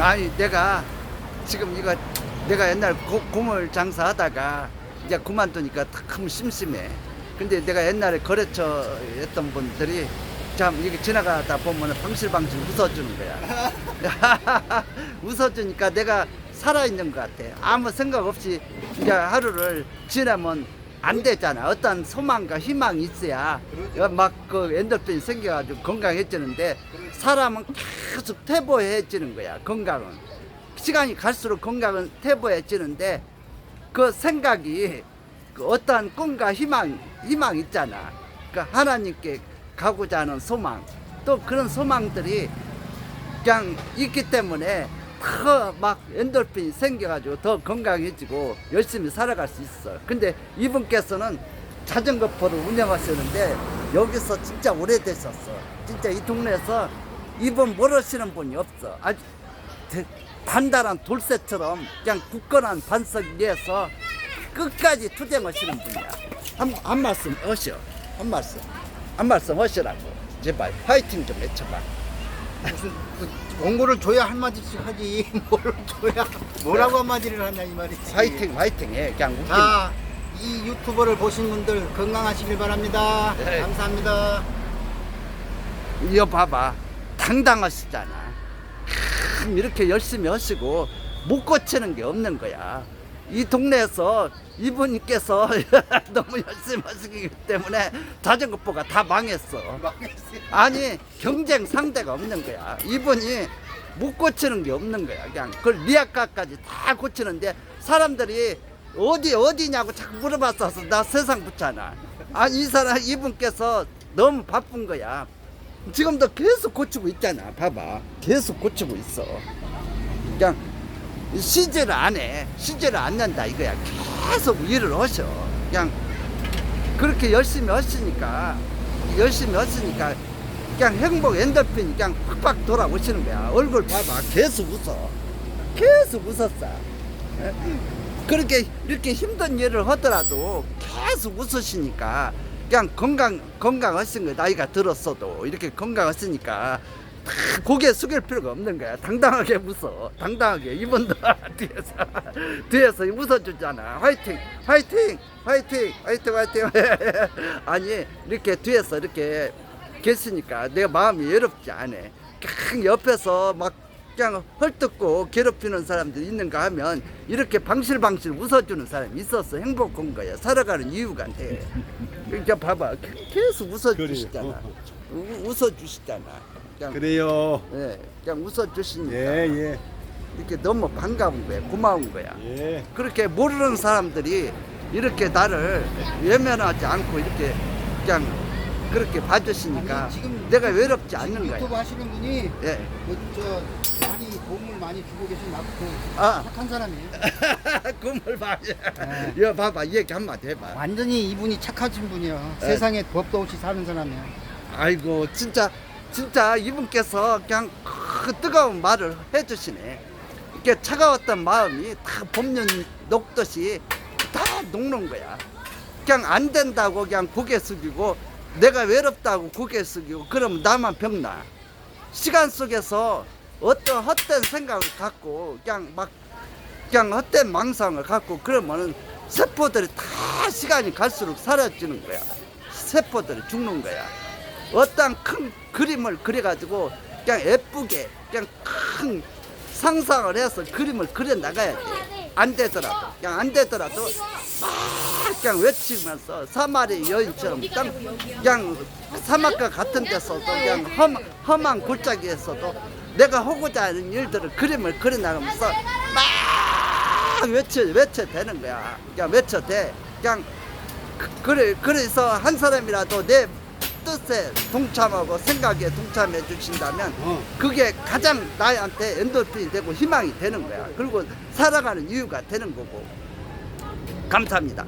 아니 내가 지금 이거 내가 옛날 고, 고물 장사하다가 이제 그만두니까 참 심심해. 근데 내가 옛날에 거래처 했던 분들이 참 이렇게 지나가다 보면 방실방실 웃어주는 거야. 웃어주니까 내가 살아있는 것 같아. 아무 생각 없이 이제 하루를 지나면 안 되잖아. 어떤 소망과 희망이 있어야 막그 엔돌핀이 생겨가지고 건강해지는데 사람은 계속 퇴보해지는 거야. 건강은 시간이 갈수록 건강은 퇴보해지는데 그 생각이 그 어떠한 꿈과 희망 희망 있잖아. 그 하나님께 가고자 하는 소망 또 그런 소망들이 그냥 있기 때문에 더막 엔돌핀이 생겨가지고 더 건강해지고 열심히 살아갈 수 있어. 근데 이분께서는 자전거 포를 운영하시는데 여기서 진짜 오래되셨어. 진짜 이 동네에서 이분 모르시는 분이 없어. 아주 대- 단단한 돌쇠처럼 그냥 굳건한 반석 위에서 끝까지 투쟁하시는 분이야. 한, 한 말씀 하시오. 한 말씀. 한 말씀 하시라고. 제발 파이팅 좀 해쳐봐. 무슨 그 원고를 줘야 한마디씩 하지. 뭘 줘야 뭐라고 한마디를 하냐 이 말이지. 화이팅 화이팅. 해 그냥 웃기 자, 이 유튜버를 보신 분들 건강하시길 바랍니다. 네. 감사합니다. 이거 봐봐. 당당하시잖아. 참 이렇게 열심히 하시고 못 고치는 게 없는 거야. 이 동네에서 이분께서 너무 열심히 하시기 때문에 자전거포가 다 망했어. 아니 경쟁 상대가 없는 거야. 이분이 못 고치는 게 없는 거야 그냥. 그걸 리아카까지 다 고치는데 사람들이 어디 어디냐고 자꾸 물어봤어서 나 세상 붙잖아. 아니 이 사람 이분께서 너무 바쁜 거야. 지금도 계속 고치고 있잖아 봐봐. 계속 고치고 있어. 그냥 쉬지를 안해. 쉬지를 않는다 이거야 계속 일을 하셔. 그냥 그렇게 열심히 하시니까 열심히 하시니까 그냥 행복 엔더핀이 그냥 팍팍 돌아오시는 거야. 얼굴 봐봐. 계속 웃어. 계속 웃었어. 예? 그렇게 이렇게 힘든 일을 하더라도 계속 웃으시니까 그냥 건강 건강하신 거야 나이가 들었어도 이렇게 건강하시니까 다 고개 숙일 필요가 없는 거야. 당당하게 웃어. 당당하게. 이분도 뒤에서 뒤에서 웃어주잖아. 화이팅! 화이팅! 화이팅! 화이팅! 화이팅! 아니 이렇게 뒤에서 이렇게 계시니까 내가 마음이 외롭지 않아. 그냥 옆에서 막 그냥 헐뜯고 괴롭히는 사람들 있는가 하면 이렇게 방실방실 웃어주는 사람이 있어서 행복한 거야. 살아가는 이유가 돼. 그러니까 봐봐. 계속 웃어주시잖아. 우- 웃어주시잖아 그냥 그래요. 예, 그냥 웃어주시니까 예, 예, 이렇게 너무 반가운 거야 고마운 거야 예. 그렇게 모르는 사람들이 이렇게 나를 외면하지 않고 이렇게 그냥 그렇게 봐주시니까 아니, 지금 내가 외롭지 않는 지금 거야 유튜브 하시는 분이 예. 그, 저 많이 도움을 많이 주고 계신 나- 그 아. 착한 사람이에요 꿈을 봐. 네. 이거 봐봐. 이 얘기 한마디 해봐. 완전히 이분이 착하신 분이에요 네. 세상에 법도 없이 사는 사람이에요 아이고, 진짜, 진짜 이분께서 그냥 그 뜨거운 말을 해주시네. 이렇게 차가웠던 마음이 다 봄년 녹듯이 다 녹는 거야. 그냥 안 된다고 그냥 고개 숙이고 내가 외롭다고 고개 숙이고 그러면 나만 병나. 시간 속에서 어떤 헛된 생각을 갖고 그냥 막 그냥 헛된 망상을 갖고 그러면은 세포들이 다 시간이 갈수록 사라지는 거야. 세포들이 죽는 거야. 어떤 큰 그림을 그려가지고 그냥 예쁘게 그냥 큰 상상을 해서 그림을 그려 나가야 돼. 안 되더라도 그냥 안 되더라도 막 그냥 외치면서 사마리 여인처럼 딱 그냥 사막과 같은 데서도 그냥 험, 험한 골짜기에서도 내가 하고자 하는 일들을 그림을 그려 나가면서 막 외쳐 외쳐 되는 거야. 그냥 외쳐 돼. 그냥 그- 그래 그래서 한 사람이라도 내 뜻에 동참하고 생각에 동참해 주신다면 어. 그게 가장 나한테 엔돌핀이 되고 희망이 되는 거야. 그리고 살아가는 이유가 되는 거고. 감사합니다.